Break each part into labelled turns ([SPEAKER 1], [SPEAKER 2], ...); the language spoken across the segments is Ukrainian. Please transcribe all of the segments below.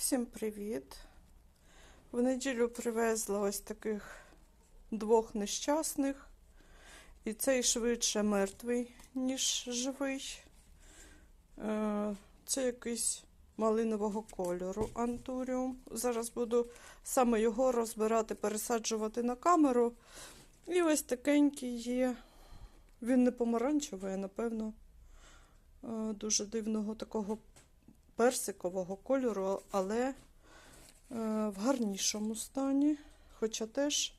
[SPEAKER 1] Всім привіт! В неділю привезла ось таких двох нещасних. І цей швидше мертвий, ніж живий. Е, Це якийсь малинового кольору антуріум. Зараз буду саме його розбирати, пересаджувати на камеру. І ось такенький є. Він не помаранчевий, а напевно, е, дуже дивного такого персикового кольору, але е, в гарнішому стані, хоча теж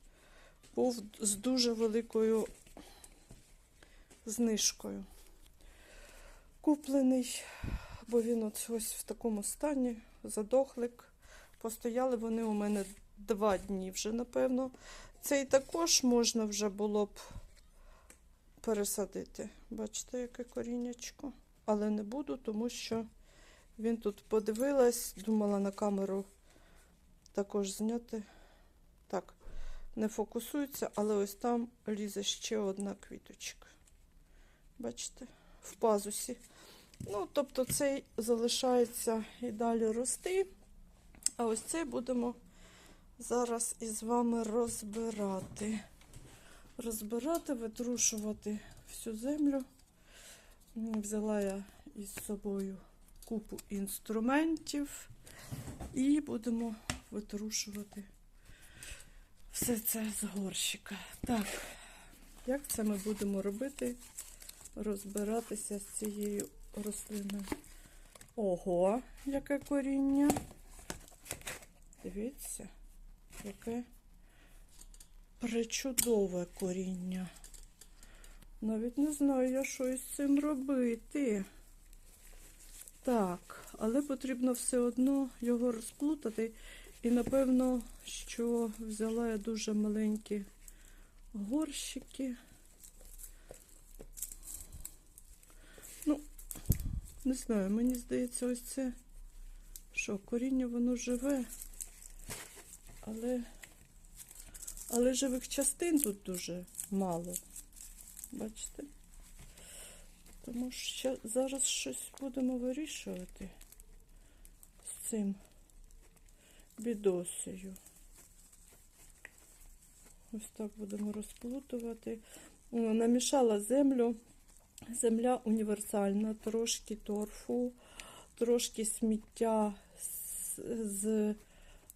[SPEAKER 1] був з дуже великою знижкою. Куплений, бо він ось в такому стані, задохлик. Постояли вони у мене два дні вже, напевно. Цей також можна вже було б пересадити. Бачите, яке коріннячко. Але не буду, тому що він тут подивилась, думала на камеру також зняти. Так, не фокусується, але ось там лізе ще одна квіточка. Бачите, в пазусі. Ну, тобто цей залишається і далі рости. А ось цей будемо зараз із вами розбирати. Розбирати, витрушувати всю землю. Взяла я із собою купу інструментів і будемо витрушувати все це з горщика. Так, як це ми будемо робити? Розбиратися з цією рослиною. Ого, яке коріння. Дивіться, яке причудове коріння. Навіть не знаю, я що із цим робити. Так, але потрібно все одно його розплутати. І напевно, що взяла я дуже маленькі горщики. Ну, не знаю, мені здається, ось це, що коріння воно живе, але, але живих частин тут дуже мало. Бачите? Тому що зараз щось будемо вирішувати з цим бідосею. Ось так будемо розплутувати. Намішала землю. Земля універсальна, трошки торфу, трошки сміття з,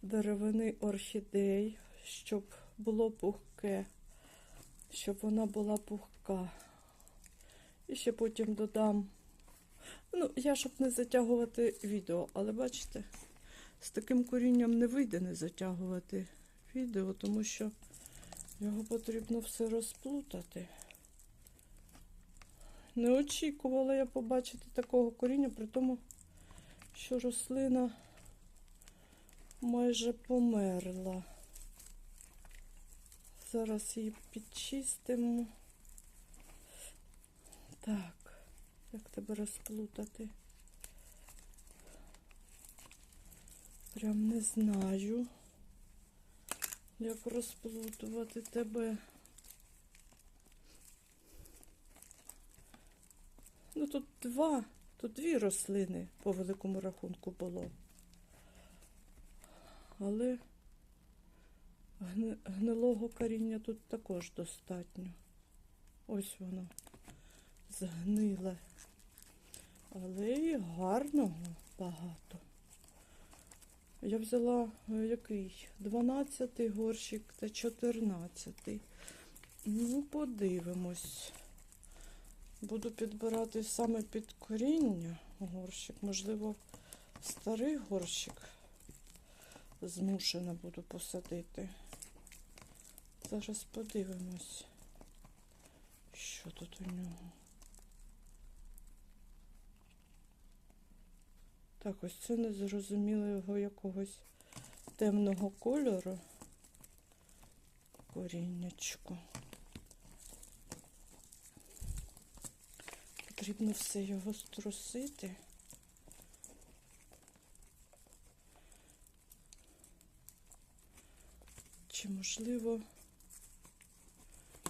[SPEAKER 1] деревини орхідей, щоб було пухке, щоб вона була пухка. І ще потім додам. Ну, я щоб не затягувати відео, але бачите, з таким корінням не вийде не затягувати відео, тому що його потрібно все розплутати. Не очікувала я побачити такого коріння, при тому, що рослина майже померла. Зараз її підчистимо. Так, як тебе розплутати? Прям не знаю, як розплутувати тебе. Ну тут два, тут дві рослини по великому рахунку було. Але гнилого коріння тут також достатньо. Ось воно згниле. Але і гарного багато. Я взяла е, який? 12 горщик та 14. Ну, подивимось. Буду підбирати саме під коріння горщик. Можливо, старий горщик змушена буду посадити. Зараз подивимось, що тут у нього. Так, ось це незрозумілого якогось темного кольору. Коріннячко. Потрібно все його струсити. Чи можливо.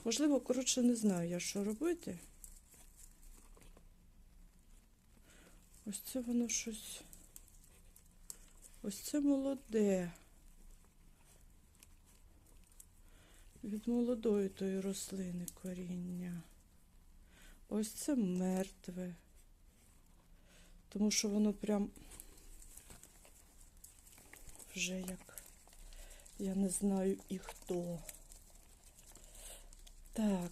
[SPEAKER 1] Можливо, коротше, не знаю я, що робити. Ось це воно щось Ось це молоде. Від молодої тої рослини коріння. Ось це мертве. Тому що воно прям вже як я не знаю і хто. Так.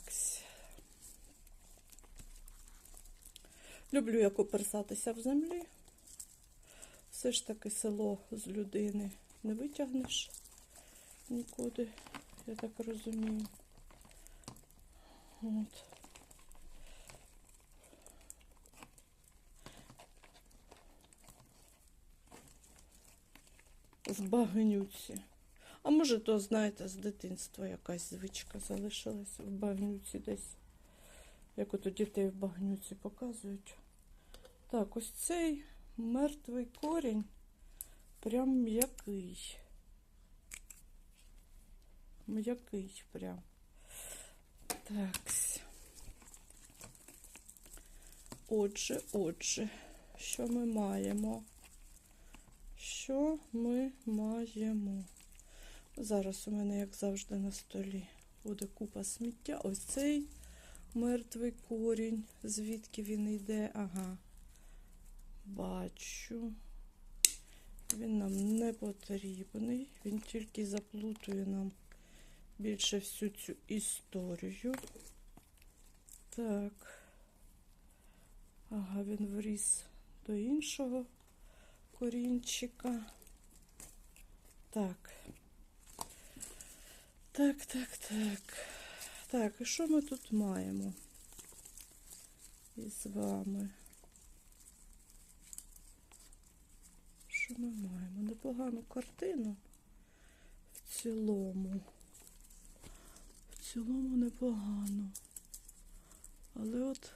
[SPEAKER 1] Люблю я коперсатися в землі. Все ж таки село з людини не витягнеш нікуди, я так розумію. От. В багнюці. А може, то, знаєте, з дитинства якась звичка залишилася в багнюці десь. Як ото дітей в багнюці показують. Так, ось цей мертвий корінь прям м'який. М'який прям. Так. Отже, отже, що ми маємо? Що ми маємо? Зараз у мене, як завжди, на столі буде купа сміття. Ось цей мертвий корінь. Звідки він йде? Ага. Бачу. Він нам не потрібний. Він тільки заплутує нам більше всю цю історію. Так. Ага, він вріс до іншого корінчика. Так. Так, так, так. Так, і що ми тут маємо із вами? Що ми маємо? Непогану картину в цілому. В цілому непогано. Але от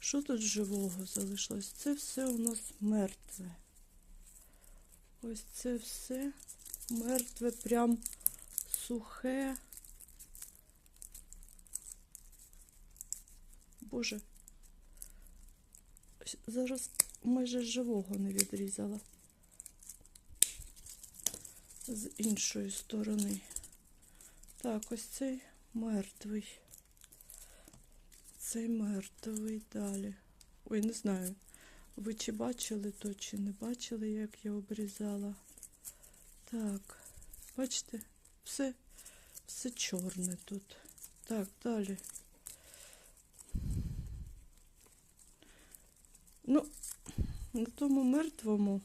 [SPEAKER 1] що тут живого залишилось? Це все у нас мертве. Ось це все мертве, прям сухе. Боже, зараз майже живого не відрізала. З іншої сторони. Так, ось цей мертвий. Цей мертвий далі. Ой, не знаю, ви чи бачили то, чи не бачили, як я обрізала. Так, бачите, все, все чорне тут. Так, далі. Ну, на тому мертвому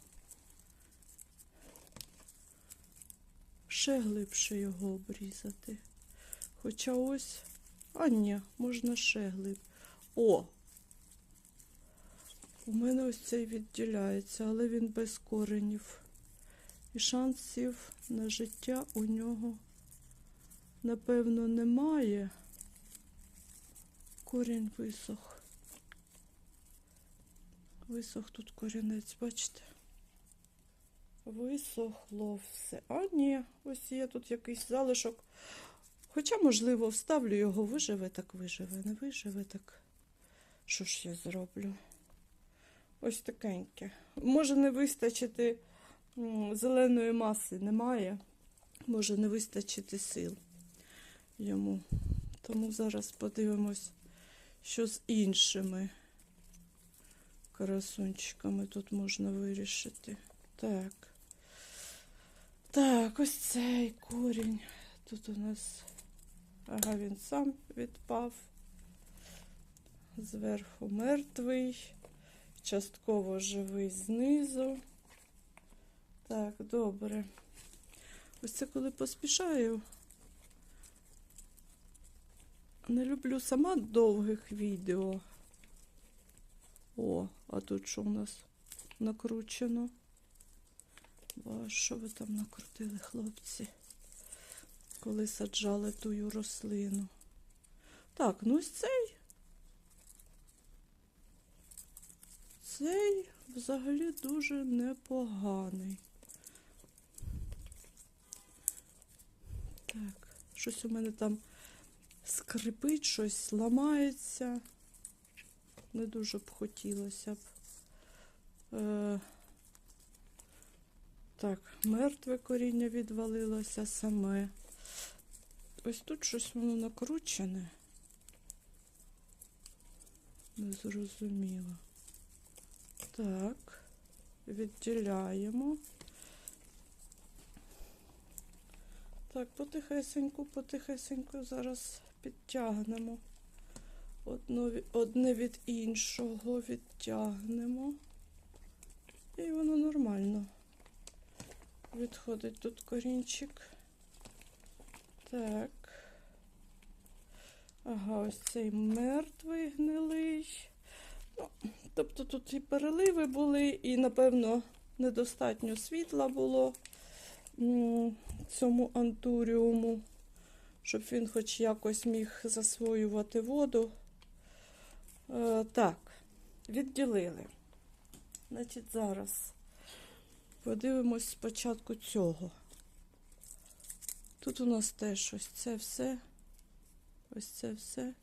[SPEAKER 1] ще глибше його обрізати. Хоча ось, а ні, можна ще глиб. О! У мене ось цей відділяється, але він без коренів. І шансів на життя у нього, напевно, немає. Корінь висох. Висох тут корінець, бачите? Висохло все. А ні, ось є тут якийсь залишок. Хоча, можливо, вставлю його, виживе, так виживе, не виживе, так. Що ж я зроблю? Ось такеньке. Може не вистачити зеленої маси, немає. Може не вистачити сил йому. Тому зараз подивимось, що з іншими красунчиками тут можна вирішити. Так. Так, ось цей корінь. Тут у нас, ага, він сам відпав. Зверху мертвий, частково живий знизу. Так, добре. Ось це коли поспішаю. Не люблю сама довгих відео. О, а тут що у нас накручено? Бо що ви там накрутили, хлопці, коли саджали тую рослину? Так, ну ось цей. Цей взагалі дуже непоганий. Так, щось у мене там скрипить, щось ламається. Не дуже б хотілося б. Е, Так, мертве коріння відвалилося саме. Ось тут щось воно накручене. Незрозуміло. Так, відділяємо. Так, потихесеньку, потихесеньку зараз підтягнемо. Одно, одне від іншого відтягнемо. І воно нормально. Відходить тут корінчик. Так. Ага, ось цей мертвий гнилий. Ну, тобто тут і переливи були, і, напевно, недостатньо світла було цьому антуріуму, щоб він хоч якось міг засвоювати воду. Е, так, відділили. Значить, зараз подивимось спочатку цього. Тут у нас теж ось це все. Ось це все.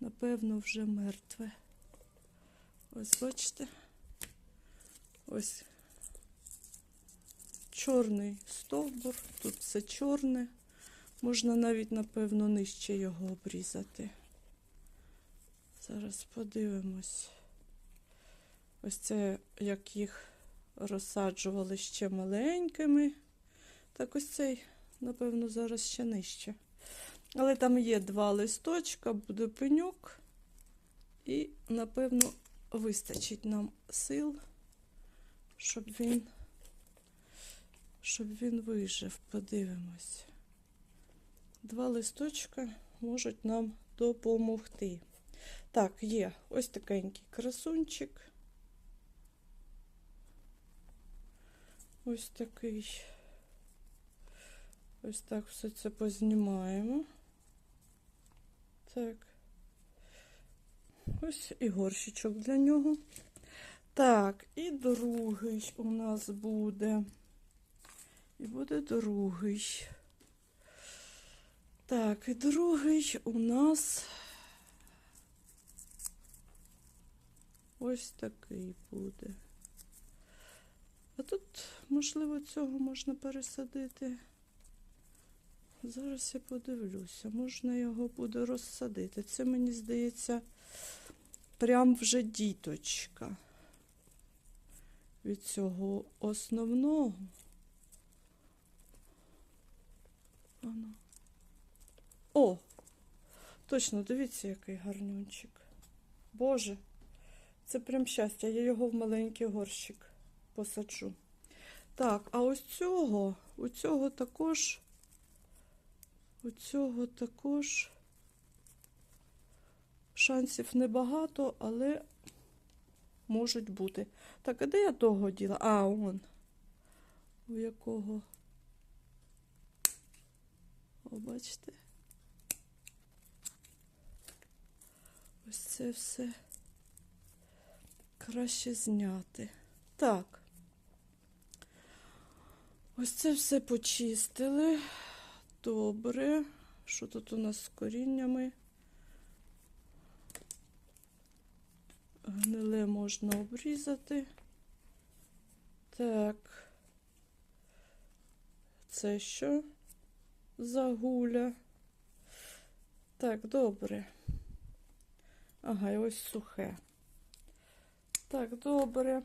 [SPEAKER 1] Напевно, вже мертве. Ось бачите. Ось чорний стовбур, тут все чорне. Можна навіть, напевно, нижче його обрізати. Зараз подивимось. Ось це, як їх розсаджували ще маленькими. Так ось цей, напевно, зараз ще нижче. Але там є два листочка, буде пеньок. І, напевно, вистачить нам сил, щоб він, щоб він вижив. Подивимось. Два листочка можуть нам допомогти. Так, є ось такенький красунчик. Ось такий. Ось так все це познімаємо. Так. Ось і горщичок для нього. Так, і другий у нас буде. І буде другий. Так, і другий у нас ось такий буде. А тут, можливо, цього можна пересадити. Зараз я подивлюся, можна його буде розсадити. Це, мені здається, прям вже діточка від цього основного. Ано. О! Точно, дивіться, який гарнюнчик. Боже, це прям щастя. Я його в маленький горщик посаджу. Так, а ось цього, у цього також, у цього також шансів небагато, але можуть бути. Так, а де я того діла? А, он. У якого? О, бачите? Ось це все краще зняти. Так. Ось це все почистили. Добре. Що тут у нас з коріннями? Гниле можна обрізати. Так. Це що? За гуля. Так, добре. Ага, і ось сухе. Так, добре.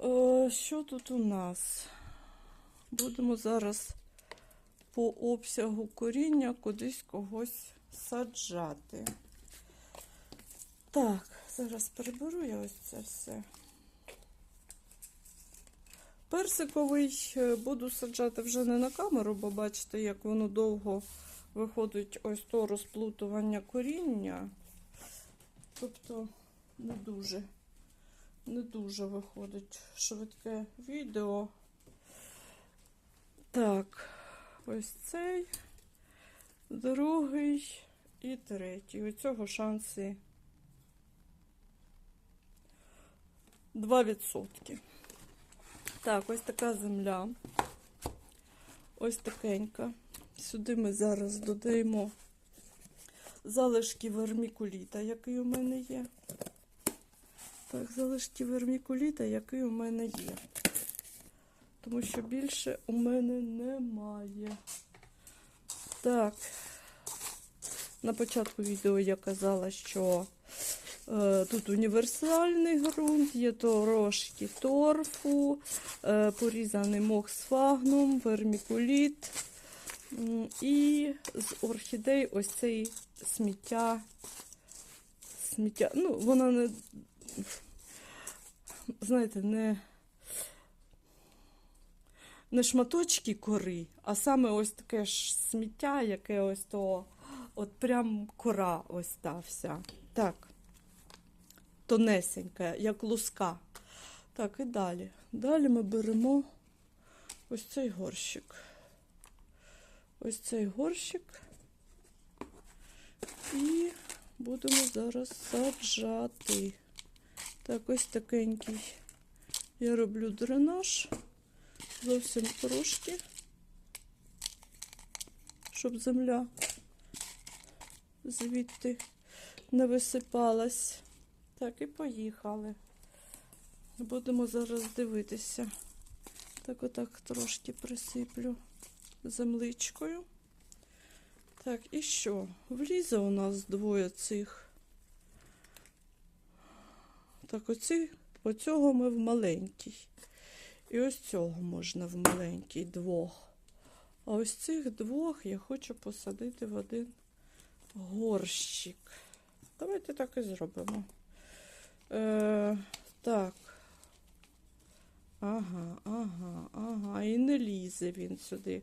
[SPEAKER 1] Е, що тут у нас? Будемо зараз по обсягу коріння кудись когось саджати. Так, зараз приберу я ось це все. Персиковий е, буду саджати вже не на камеру, бо бачите, як воно довго виходить ось то розплутування коріння. Тобто не дуже, не дуже виходить швидке відео. Так, ось цей, другий і третій. У цього шанси 2%. Так, ось така земля. Ось такенька. Сюди ми зараз додаємо залишки вермікуліта, який у мене є. Так, залишки вермікуліта, який у мене є. Тому що більше у мене немає. Так. На початку відео я казала, що е, тут універсальний ґрунт, є трошки торфу, е, порізаний мох сфагнум, вермікуліт. І з орхідей ось цей сміття. Сміття. Ну, вона не, знаєте, не, не шматочки кори, а саме ось таке ж сміття, яке ось то, от прям кора ось та вся. Так. Тонесенька, як луска. Так, і далі. Далі ми беремо ось цей горщик. Ось цей горщик. І будемо зараз саджати. Так, ось такенький. Я роблю дренаж. Зовсім трошки, щоб земля звідти не висипалась. Так, і поїхали. Будемо зараз дивитися. Так, отак трошки присиплю земличкою. Так, і що? Влізе у нас двоє цих. Так, оці, оцього ми в маленький. І ось цього можна в маленький двох. А ось цих двох я хочу посадити в один горщик. Давайте так і зробимо. Е, так. Ага, ага, ага. І не лізе він сюди.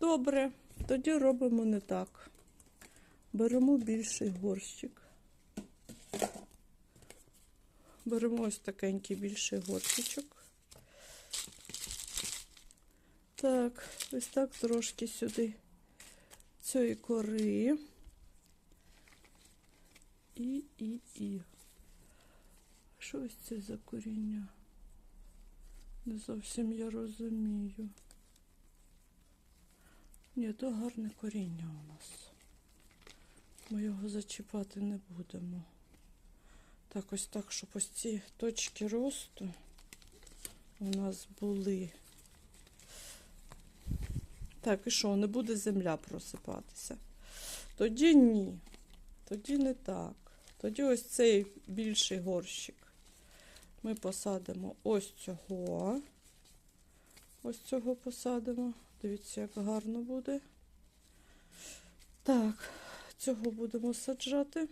[SPEAKER 1] Добре, тоді робимо не так. Беремо більший горщик. Беремо ось такенький більший горщичок. Так, ось так трошки сюди цієї кори. І, і, і. Що ось це за коріння? Не зовсім я розумію. Ні, то гарне коріння у нас. Ми його зачіпати не будемо. Так, ось так, щоб ось ці точки росту у нас були. Так, і що, не буде земля просипатися? Тоді ні. Тоді не так. Тоді ось цей більший горщик. Ми посадимо ось цього. Ось цього посадимо. Дивіться, як гарно буде. Так, цього будемо саджати.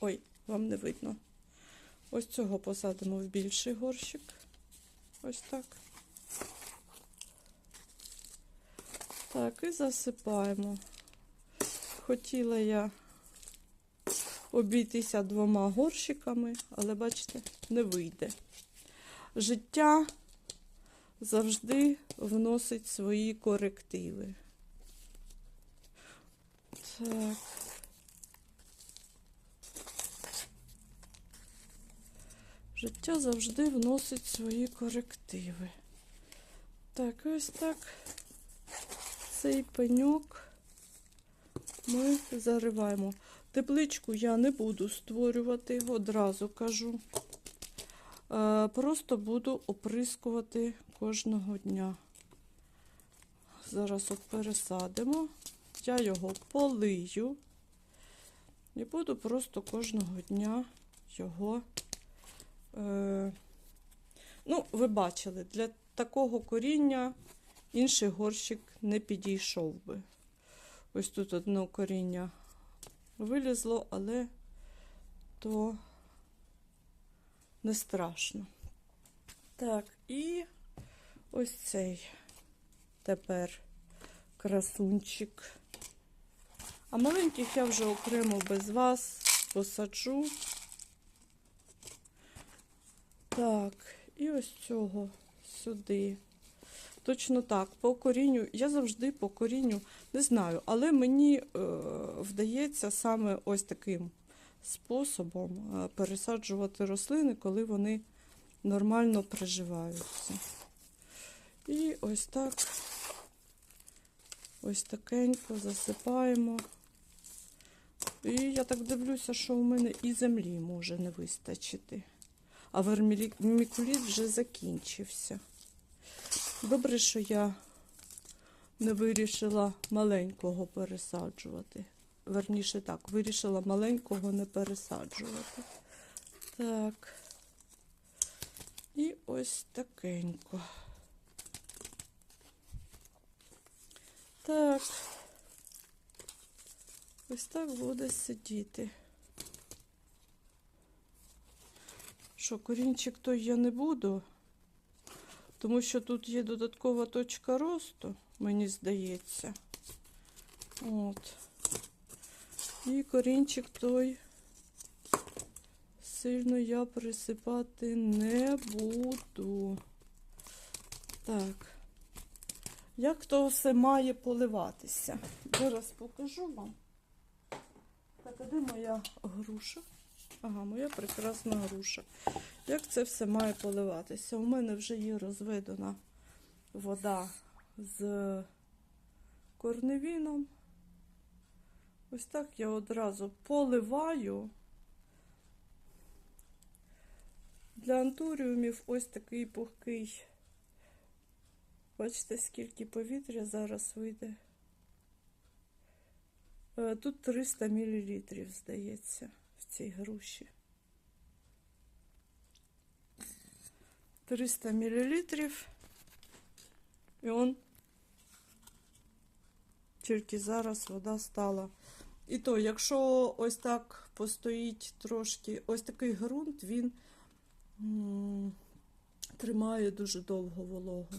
[SPEAKER 1] Ой, вам не видно. Ось цього посадимо в більший горщик. Ось так. Так, і засипаємо. Хотіла я обійтися двома горщиками, але бачите, не вийде. Життя завжди вносить свої корективи. Так. Життя завжди вносить свої корективи. Так, ось так цей пеньок ми зариваємо. Тепличку я не буду створювати, одразу кажу. Е, Просто буду оприскувати кожного дня. Зараз от пересадимо, я його полию і буду просто кожного дня його. Е, ну, ви бачили, для такого коріння інший горщик не підійшов би. Ось тут одне коріння вилізло, але то не страшно. Так, і ось цей тепер красунчик. А маленьких я вже окремо без вас посаджу. Так, і ось цього сюди. Точно так, по корінню. Я завжди по корінню не знаю, але мені е, вдається саме ось таким способом е, пересаджувати рослини, коли вони нормально приживаються. І ось так, ось такенько засипаємо І я так дивлюся, що у мене і землі може не вистачити. А вермікуліт вже закінчився. Добре, що я не вирішила маленького пересаджувати. Верніше так, вирішила маленького не пересаджувати. Так. І ось такенько. Так. Ось так буде сидіти. Що, корінчик той я не буду, тому що тут є додаткова точка росту, мені здається. От. І корінчик той сильно я присипати не буду. Так. Як то все має поливатися? Зараз покажу вам. Так, а де моя груша? Ага, моя прекрасна груша. Як це все має поливатися? У мене вже є розведена вода з корневіном. Ось так я одразу поливаю. Для антуріумів ось такий пухкий. Бачите, скільки повітря зараз вийде. Е, Тут 300 мл, здається, в цій груші. 300 мл. І он тільки зараз вода стала. І то, якщо ось так постоїть трошки, ось такий ґрунт, він тримає дуже довго вологу.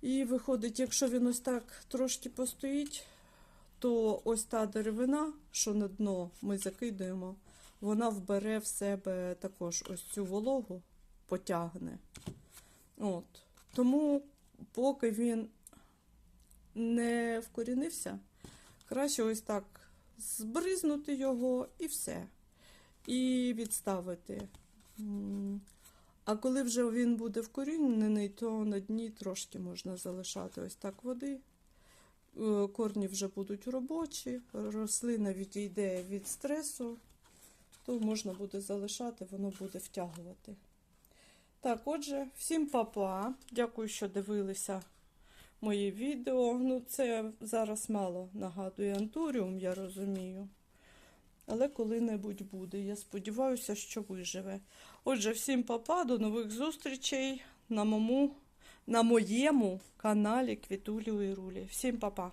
[SPEAKER 1] І виходить, якщо він ось так трошки постоїть, то ось та деревина, що на дно ми закидаємо, вона вбере в себе також ось цю вологу, потягне. От. Тому, поки він не вкорінився, краще ось так збризнути його і все. І відставити. А коли вже він буде вкорінений, то на дні трошки можна залишати ось так води. Е, Корні вже будуть робочі, рослина відійде від стресу, то можна буде залишати, воно буде втягувати. Так, отже, всім папа. Дякую, що дивилися мої відео. Ну, це зараз мало нагадує антуріум, я розумію. Але коли-небудь буде. Я сподіваюся, що виживе. Отже, всім папа, до нових зустрічей на, мому, на моєму каналі Квітулі і Рулі. Всім папа!